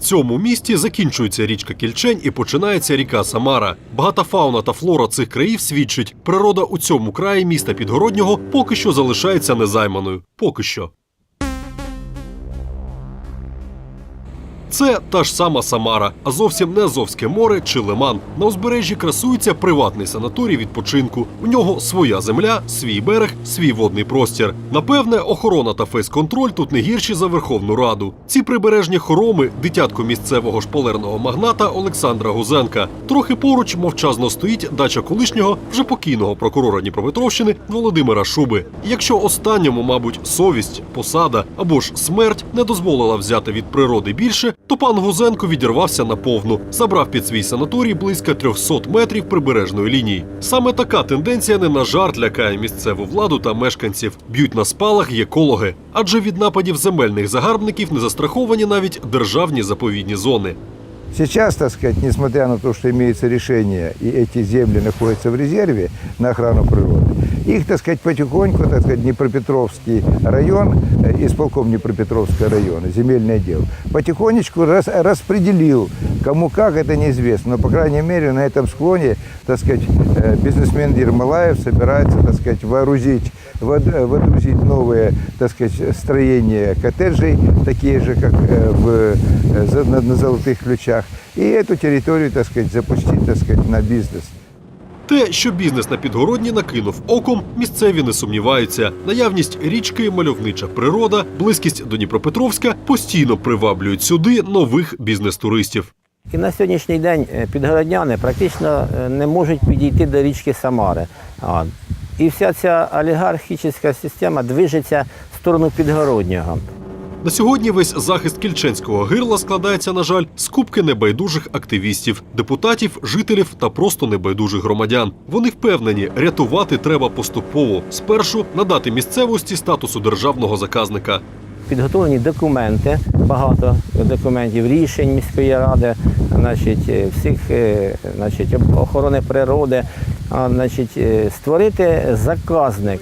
Цьому місті закінчується річка Кільчень і починається ріка Самара. Багата фауна та флора цих країв свідчить, природа у цьому краї міста Підгороднього поки що залишається незайманою. Поки що. Це та ж сама Самара, а зовсім не Азовське море чи лиман. На узбережжі красується приватний санаторій відпочинку. У нього своя земля, свій берег, свій водний простір. Напевне, охорона та фейс-контроль тут не гірші за Верховну Раду. Ці прибережні хороми дитятко місцевого шпалерного магната Олександра Гузенка. Трохи поруч мовчазно стоїть дача колишнього вже покійного прокурора Дніпропетровщини Володимира Шуби. Якщо останньому, мабуть, совість, посада або ж смерть не дозволила взяти від природи більше, то пан Гузенко відірвався на повну, забрав під свій санаторій близько 300 метрів прибережної лінії. Саме така тенденція не на жарт лякає місцеву владу та мешканців. Б'ють на спалах екологи, адже від нападів земельних загарбників не застраховані навіть державні заповідні зони. Сейчас, так сказать, несмотря на то, что имеется решение, и эти земли находятся в резерве на охрану природы, их, так сказать, потихоньку, так сказать, Днепропетровский район, э, исполком Днепропетровского района, земельный отдел, потихонечку рас- распределил, кому как, это неизвестно, но, по крайней мере, на этом склоне, так сказать, э, бизнесмен Ермолаев собирается, так сказать, вооружить, э, водрузить новые, так сказать, строения коттеджей, такие же, как в, на, на Золотых Ключах, и эту территорию, так сказать, запустить, так сказать, на бизнес. Те, що бізнес на підгородні накинув оком, місцеві не сумніваються. Наявність річки, мальовнича природа, близькість до Дніпропетровська постійно приваблюють сюди нових бізнес-туристів. І на сьогоднішній день е, підгородняни практично е, не можуть підійти до річки Самари. І вся ця олігархічна система движеться в сторону підгороднього. На сьогодні весь захист кільченського гирла складається, на жаль, з купки небайдужих активістів, депутатів, жителів та просто небайдужих громадян. Вони впевнені, рятувати треба поступово. Спершу надати місцевості статусу державного заказника. Підготовлені документи, багато документів, рішень міської ради, значить, е, всіх е, значить, охорони природи, значить, е, створити заказник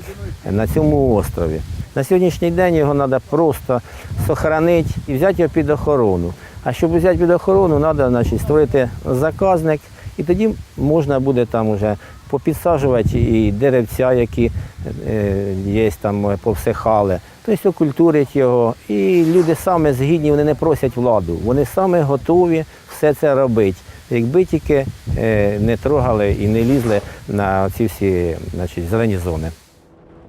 на цьому острові. На сьогоднішній день його треба просто сохранити і взяти його під охорону. А щоб взяти під охорону, треба значить, створити заказник, і тоді можна буде там уже попідсаджувати і деревця, які е, є там е, повсихали. Тобто окультурить його. І люди саме згідні, вони не просять владу. Вони саме готові все це робити. Якби тільки е, не трогали і не лізли на ці всі значить, зелені зони.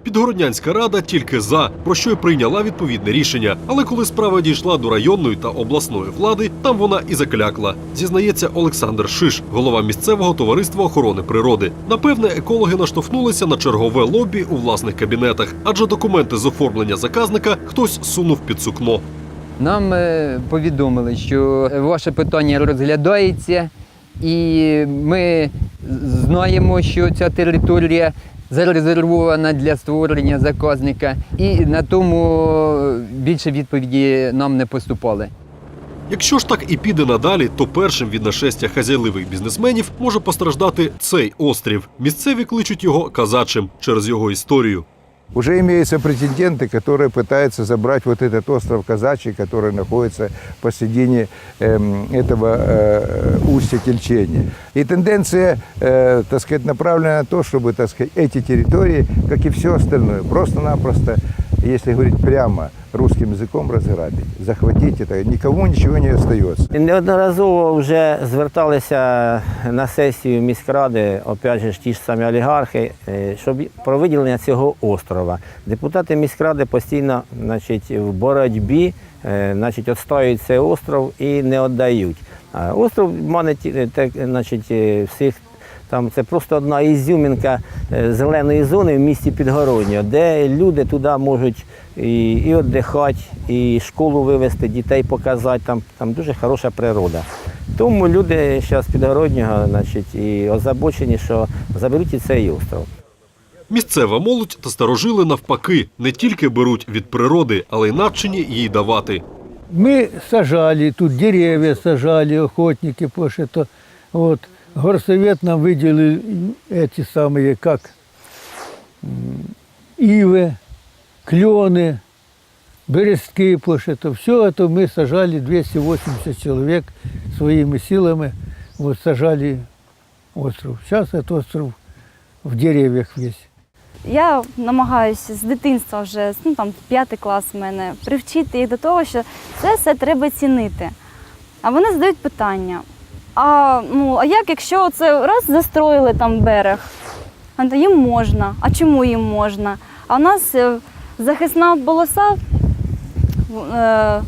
Підгороднянська рада тільки за, про що й прийняла відповідне рішення. Але коли справа дійшла до районної та обласної влади, там вона і заклякла. Зізнається Олександр Шиш, голова місцевого товариства охорони природи. Напевне, екологи наштовхнулися на чергове лобі у власних кабінетах, адже документи з оформлення заказника хтось сунув під сукно. Нам е, повідомили, що ваше питання розглядається, і ми знаємо, що ця територія зарезервована для створення заказника, і на тому більше відповіді нам не поступали. Якщо ж так і піде надалі, то першим від нашестя хазяйливих бізнесменів може постраждати цей острів. Місцеві кличуть його казачим через його історію. Уже имеются претенденты, которые пытаются забрать вот этот остров Казачий, который находится посредине эм, этого э, устья Кельчени. И тенденция, э, так сказать, направлена на то, чтобы, так сказать, эти территории, как и все остальное, просто-напросто, если говорить прямо, русским языком разграбить, захватить это, никому ничего не остается. Неодноразово вже зверталися на сесію міськради, опять же ті ж самі олігархи, е, щоб про виділення цього острова. Депутати міськради постійно значить, в боротьбі е, значить, відстоюють цей остров і не віддають. Остров має ті- так, значить, е, всіх там це просто одна ізюмінка е, зеленої зони в місті Підгороднього, де люди туди можуть і, і віддихати, і школу вивезти, дітей показати. Там, там дуже хороша природа. Тому люди зараз Підгороднього значить, і озабочені, що заберуть і цей остров. Місцева молодь та старожили навпаки не тільки беруть від природи, але й навчені їй давати. Мы сажали, тут деревья сажали, охотники позже это. Вот. Горсовет нам выделил эти самые, как м, ивы, клены, берестки, это все это мы сажали 280 человек своими силами, вот сажали остров. Сейчас этот остров в деревьях весь. Я намагаюся з дитинства вже, ну там п'ятий клас в мене, привчити їх до того, що це все треба цінити. А вони задають питання: а ну а як, якщо це раз застроїли там берег, то їм можна. А чому їм можна? А у нас е, захисна полоса е,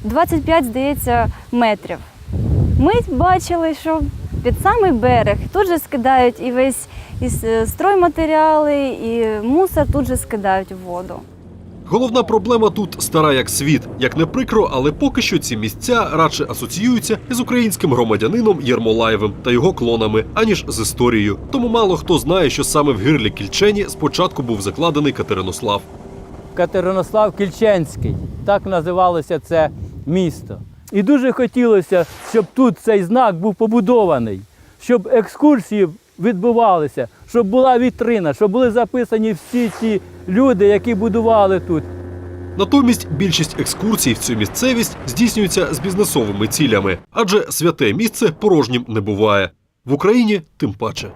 25, здається, метрів. Ми бачили, що під самий берег тут же скидають і весь і стройматеріали, і мусор тут же скидають в воду. Головна проблема тут стара як світ. Як не прикро, але поки що ці місця радше асоціюються із українським громадянином Єрмолаєвим та його клонами, аніж з історією. Тому мало хто знає, що саме в гирлі Кільчені спочатку був закладений Катеринослав. Катеринослав Кільченський. Так називалося це місто. І дуже хотілося, щоб тут цей знак був побудований, щоб екскурсії відбувалися, щоб була вітрина, щоб були записані всі ті люди, які будували тут. Натомість більшість екскурсій в цю місцевість здійснюється з бізнесовими цілями, адже святе місце порожнім не буває. В Україні тим паче.